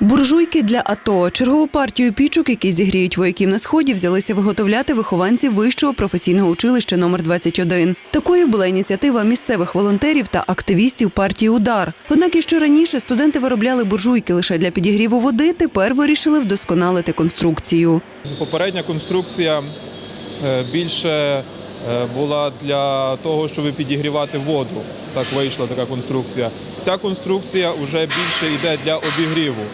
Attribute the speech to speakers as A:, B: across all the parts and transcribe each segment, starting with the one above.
A: Буржуйки для АТО. Чергову партію пічок, які зігріють вояків на сході, взялися виготовляти вихованці вищого професійного училища номер 21 Такою була ініціатива місцевих волонтерів та активістів партії Удар. Однак, якщо раніше студенти виробляли буржуйки лише для підігріву води, тепер вирішили вдосконалити конструкцію.
B: Попередня конструкція е, більше е, була для того, щоб підігрівати воду. Так вийшла така конструкція. Ця конструкція вже більше йде для обігріву.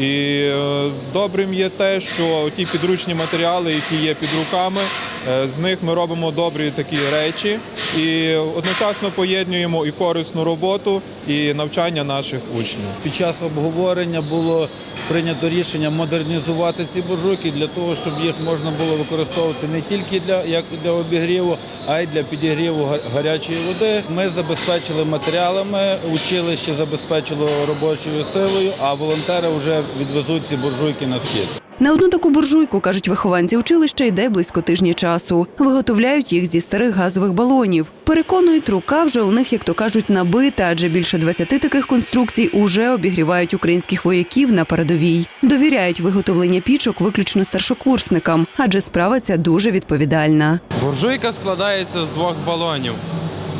B: І е, добрим є те, що ті підручні матеріали, які є під руками, е, з них ми робимо добрі такі речі і одночасно поєднуємо і корисну роботу, і навчання наших учнів.
C: Під час обговорення було прийнято рішення модернізувати ці буржуйки для того, щоб їх можна було використовувати не тільки для як для обігріву, а й для підігріву гарячої води. Ми забезпечили матеріалами, училище забезпечило робочою силою, а волонтери вже відвезуть ці буржуйки на схід.
A: На одну таку буржуйку, кажуть вихованці училища, йде близько тижні часу. Виготовляють їх зі старих газових балонів. Переконують, рука вже у них, як то кажуть, набита, адже більше 20 таких конструкцій уже обігрівають українських вояків на передовій. Довіряють виготовлення пічок виключно старшокурсникам, адже справа ця дуже відповідальна.
D: Буржуйка складається з двох балонів.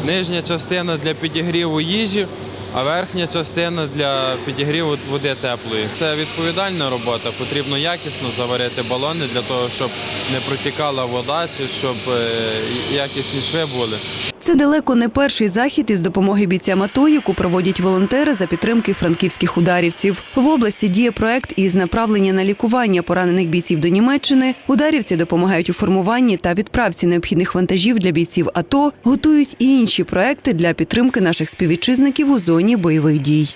D: Нижня частина для підігріву їжі, а верхня частина для підігріву води теплої. Це відповідальна робота. Потрібно якісно заварити балони для того, щоб не протікала вода чи щоб е, якісні шви були.
A: Це далеко не перший захід із допомоги бійцям АТО, яку проводять волонтери за підтримки франківських ударівців. В області діє проект із направлення на лікування поранених бійців до Німеччини. Ударівці допомагають у формуванні та відправці необхідних вантажів для бійців АТО, готують і інші проекти для підтримки наших співвітчизників у зоні бойових дій.